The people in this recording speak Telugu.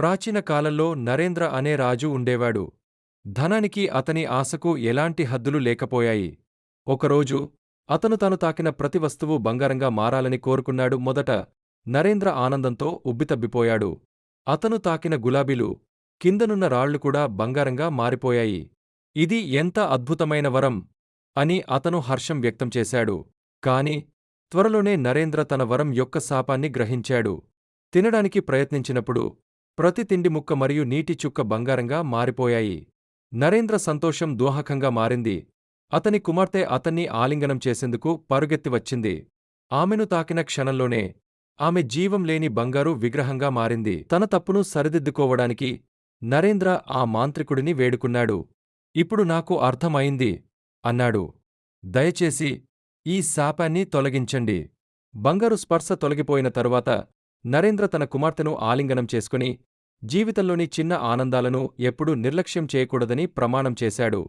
ప్రాచీన కాలంలో నరేంద్ర అనే రాజు ఉండేవాడు. ధనానికి అతని ఆశకు ఎలాంటి హద్దులు లేకపోయాయి. ఒకరోజు అతను తను తాకిన ప్రతి వస్తువు బంగారంగా మారాలని కోరుకున్నాడు. మొదట నరేంద్ర ఆనందంతో ఉబ్బితబ్బిపోయాడు అతను తాకిన గులాబీలు కిందనున్న రాళ్ళు కూడా బంగారంగా మారిపోయాయి. ఇది ఎంత అద్భుతమైన వరం! అని అతను హర్షం వ్యక్తం చేశాడు. కాని త్వరలోనే నరేంద్ర తన వరం యొక్క శాపాన్ని గ్రహించాడు. తినడానికి ప్రయత్నించినప్పుడు ప్రతి తిండి ముక్క మరియు నీటి చుక్క బంగారంగా మారిపోయాయి. నరేంద్ర సంతోషం దోహకంగా మారింది. అతని కుమార్తె అతన్ని ఆలింగనం చేసేందుకు పరుగెత్తి వచ్చింది. ఆమెను తాకిన క్షణంలోనే ఆమె జీవం లేని బంగారు విగ్రహంగా మారింది. తన తప్పును సరిదిద్దుకోవడానికి నరేంద్ర ఆ మాంత్రికుడిని వేడుకున్నాడు. ఇప్పుడు నాకు అర్థమైంది అన్నాడు. దయచేసి ఈ శాపాన్ని తొలగించండి. బంగారు స్పర్శ తొలగిపోయిన తరువాత నరేంద్ర తన కుమార్తెను ఆలింగనం చేసుకుని జీవితంలోని చిన్న ఆనందాలను ఎప్పుడూ నిర్లక్ష్యం చేయకూడదని ప్రమాణం చేశాడు.